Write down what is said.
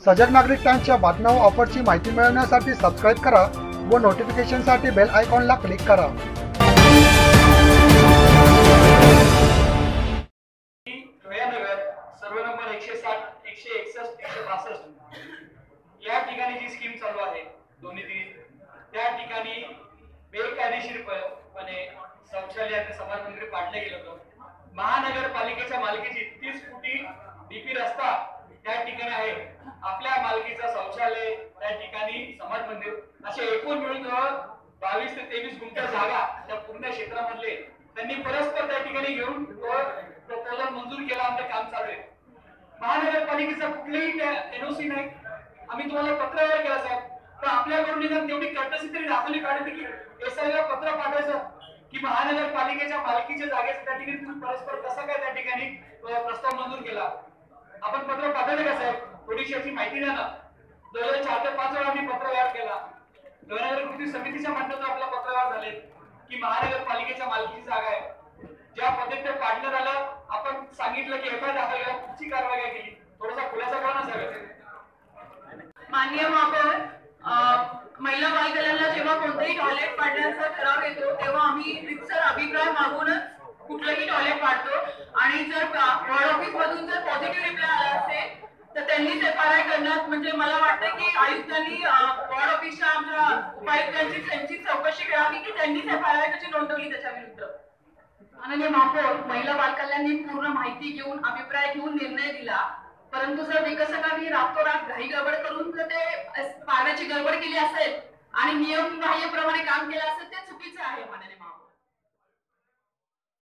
सजग नागरिक टाइम्सच्या बातम्या व ऑफरची माहिती मिळवण्यासाठी सबस्क्राईब करा व नोटिफिकेशनसाठी बेल आयकॉनला क्लिक करा. सर्व नंबर एकशे साठ एकशे एकसष्ट एकशे बासष्ट या ठिकाणी जी स्कीम चालू आहे दोन्ही दिनी त्या ठिकाणी बेकायदेशीरपणे शौचालय आणि समाज पाडलं गेलं होतं. महानगरपालिकेच्या मालकीची तीस फुटी डीपी रस्ता त्या ठिकाणी आहे. आपल्या मालकीचं शौचालय त्या ठिकाणी समाज मंदिर. असे एकूण मिळून जवळ बावीस ते तेवीस गुंठा जागा त्या पूर्ण क्षेत्रामधले. त्यांनी परस्पर त्या ठिकाणी घेऊन प्रपोजल मंजूर केला आमचं काम चालू आहे. महानगरपालिकेचा कुठलेही एनओसी नाही. आम्ही तुम्हाला पत्र वगैरे केला साहेब. पण आपल्याकडून निदान तेवढी कटसी तरी दाखवली पाहिजे की एसआय ला पत्र पाठवायचं की महानगरपालिकेच्या मालकीच्या जागेच त्या ठिकाणी तुम्ही परस्पर कसा काय त्या ठिकाणी प्रस्ताव मंजूर केला. आपण पत्र पाठवले का साहेब? थोडीशी अशी माहिती द्या ना. दोन हजार चार ते पाच वेळा आम्ही पत्रव्यवहार केला. नगर कृती समितीच्या माध्यमातून आपला पत्रव्यवहार झाले. की महानगरपालिकेच्या मालकीची जागा आहे. ज्या पद्धतीने पाडण्यात आलं आपण सांगितलं की एफ आय दाखल केला कुठची कारवाई केली? थोडासा खुलासा करा ना साहेब. माननीय महापौर महिला बाल कल्याणला जेव्हा कोणतेही टॉयलेट पाडण्याचा ठराव येतो तेव्हा आम्ही रितसर अभिप्राय मागूनच कुठलंही टॉयलेट पाडतो आणि जर वॉर्ड ऑफिस मधून जर पॉझिटिव्ह रिप्लाय आला असेल त्यांनी त्यांनीच करण्यात म्हणजे मला वाटतं की आयुक्तांनी वॉर्ड ऑफिसच्या आमच्या उपायुक्तांची त्यांची चौकशी करावी की त्यांनी एफ कशी नोंदवली त्याच्या विरुद्ध माननीय महापौर महिला बालकल्याणी पूर्ण माहिती घेऊन अभिप्राय घेऊन निर्णय दिला. परंतु जर विकसकांनी रातोरात घाई गडबड करून जर ते पाण्याची गडबड केली असेल आणि नियम बाह्यप्रमाणे काम केलं असेल ते चुकीचं